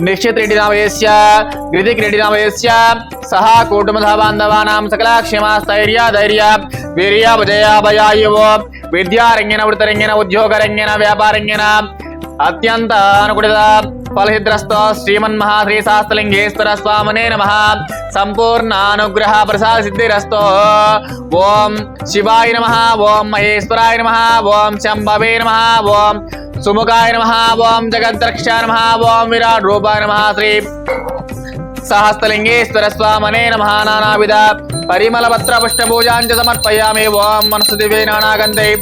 निश्चित रेडिनामयस्य कृतिक रेडिनामयस्य सह कूटुम्बबान्धवानां सकला क्षमा स्थैर्य धैर्य वीर्याभजयाभयायुव विद्यारङ्गेन, वृत्तरङ्गेन फलहिद्रस्त स्वामने नमः संपूर्ण अनुग्रह प्रसाद सिद्धिरस्तो ओम शिवाय नमः ओम महेश्वराय नमः ओम शंभवे नमः ओम सुमुखाय नमः, ओम जगद्रक्षा नमः, ओम विराट रूपाय नमः, श्री सहस्रलिंगेश्वर स्वामने नमः, नानाविध परिमल पत्र पुष्प पूजां च समर्पयामि, ओम मनसि दिवे नानागन्धे।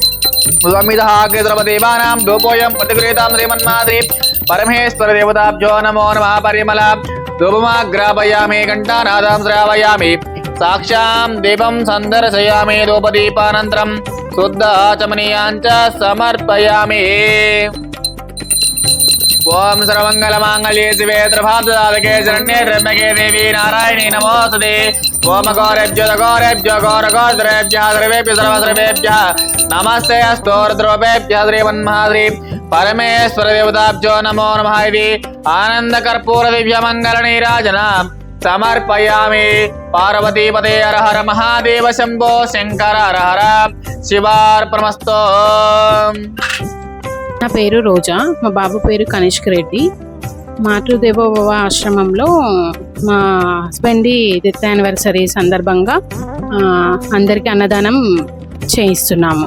अग्निद्रवदेवानां धूपोऽयं प्रतिगृहीतां श्रीमन्माद्रि परमेश्वर देवताभ्यो नमो नमः धूपमाग्रापयामि, घण्टानादां श्रावयामि। साक्षां दीपं सन्दर्शयामि, धूपदीपानन्तरम्। సాక్షాం శుద్ధ ఆచమనీయాంచ సమర్పయామి. ఓం సర్వమంగళమాంగళ్యే శివే త్రిభాద్రదాదకే శరణ్యే త్ర్యంబకే దేవి నారాయణి నమోస్తుతే. ఓం గౌరేభ్యో గౌరేభ్యో గౌర గోత్రేభ్య సర్వేభ్య సర్వసర్వేభ్య నమస్తే స్తోత్రోపేభ్య శ్రీమన్మహాశ్రీ పరమేశ్వర దేవతాభ్యో నమో నమ ఇది. ఆనంద కర్పూర దివ్య మంగళ నీరాజన. సమర్పయామి. పార్వతీపదే హర మహాదేవ శంభో శంకర హర శివార్పణమస్తో. నా పేరు రోజా. మా బాబు పేరు కనిష్క్ రెడ్డి. మాతృదేవోభవ ఆశ్రమంలో మా హస్బెండి డెత్ యానివర్సరీ సందర్భంగా అందరికీ అన్నదానం చేయిస్తున్నాము.